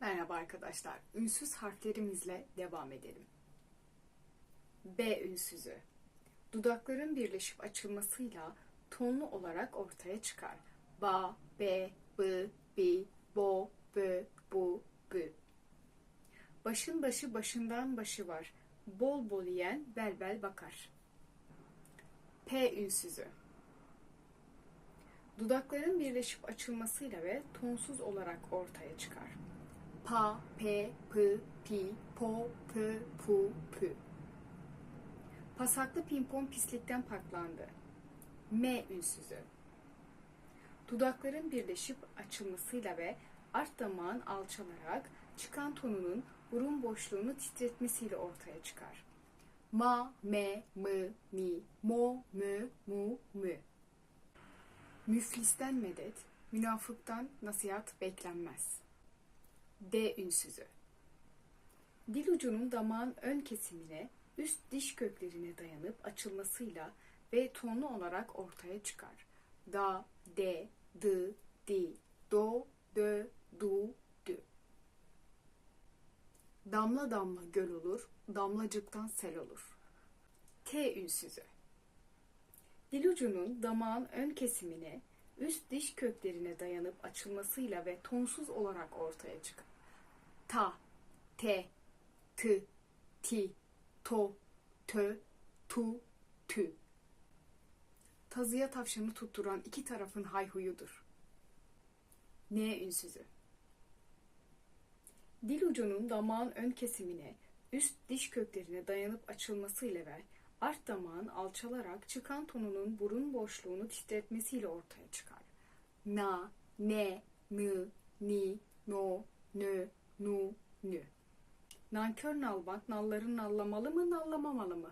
Merhaba arkadaşlar. Ünsüz harflerimizle devam edelim. B ünsüzü. Dudakların birleşip açılmasıyla tonlu olarak ortaya çıkar. Ba, be, bı, bi, bo, bö, bu, bü. Başın başı başından başı var. Bol bol yiyen bel bel bakar. P ünsüzü. Dudakların birleşip açılmasıyla ve tonsuz olarak ortaya çıkar. Pa, pe, pı, pi, po, pı, pu, pü. Pasaklı pimpon pislikten paklandı. M ünsüzü. Dudakların birleşip açılmasıyla ve art damağın alçalarak çıkan tonunun burun boşluğunu titretmesiyle ortaya çıkar. Ma, me, mı, mi, mo, mü, mu, mü. Müflisten medet, münafıktan nasihat beklenmez. D ünsüzü. Dil ucunun damağın ön kesimine, üst diş köklerine dayanıp açılmasıyla ve tonlu olarak ortaya çıkar. Da, de, dı, di, do, dö, du, dü. Damla damla göl olur, damlacıktan sel olur. T ünsüzü. Dil ucunun damağın ön kesimine, üst diş köklerine dayanıp açılmasıyla ve tonsuz olarak ortaya çıkar. Ta, te, tı, ti, to, tö, tu, tü. Tazıya tavşanı tutturan iki tarafın hayhuyudur. N ünsüzü. Dil ucunun damağın ön kesimine, üst diş köklerine dayanıp açılmasıyla ve art damağın alçalarak çıkan tonunun burun boşluğunu titretmesiyle ortaya çıkar. Na, ne, nı, ni, no, nö, nu, nü. Nankör nalbant nalların nallamalı mı nallamamalı mı?